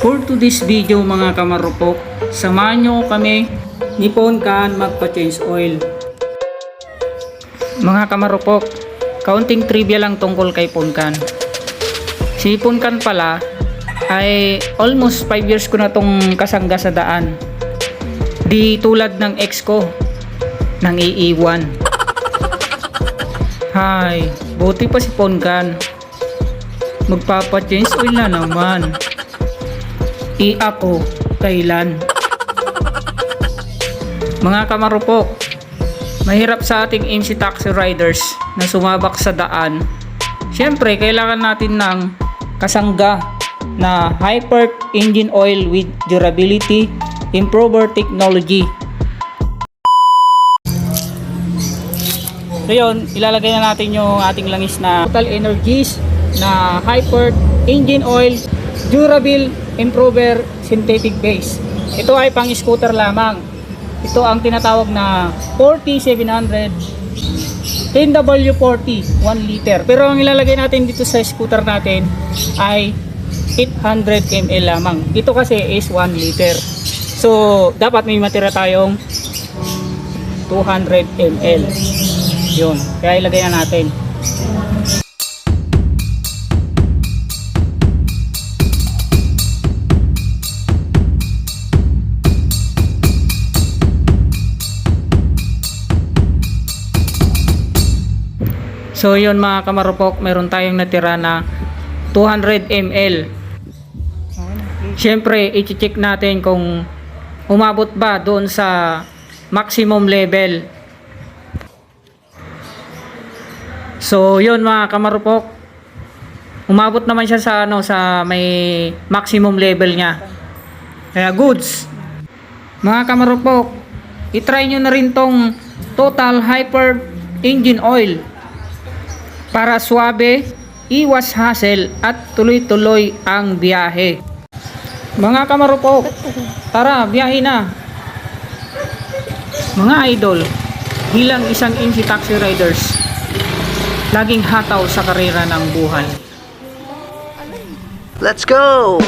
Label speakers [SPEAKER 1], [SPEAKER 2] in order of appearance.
[SPEAKER 1] For to this video mga kamarupok, samahan nyo kami ni Ponkan magpa-change oil. Mga kamarupok, kaunting trivia lang tungkol kay Ponkan. Si Ponkan pala ay almost 5 years ko na tong kasangga sa daan. Di tulad ng ex ko, nang iiwan. Hay, buti pa si Ponkan. Magpapa-change oil na naman. I ako, kailan? Mga kamarupok, mahirap sa ating MC taxi riders na sumabak sa daan. Siyempre, kailangan natin ng kasangga na Hyper Engine Oil with Durability Improver Technology. So yun, ilalagay na natin yung ating langis na Total Energies na Hyper Engine Oil Durable Improver Synthetic Base. Ito ay pang scooter lamang. Ito ang tinatawag na 40700 10W40 1 liter. Pero ang ilalagay natin dito sa scooter natin ay 800 ml lamang. Ito kasi is 1 liter. So, dapat may matira tayong 200 ml. Yun. Kaya ilagay na natin. So yun mga kamarupok, meron tayong natira na 200 ml. Siyempre, i-check natin kung umabot ba doon sa maximum level. So yun mga kamarupok, umabot naman siya sa ano sa may maximum level niya. Kaya goods. Mga kamarupok, i-try nyo na rin tong Total Hyper Engine Oil para swabe, iwas hassle at tuloy-tuloy ang biyahe. Mga kamarupok, tara, biyahe na. Mga idol, bilang isang MC taxi riders, laging hataw sa karera ng buhay.
[SPEAKER 2] Let's go!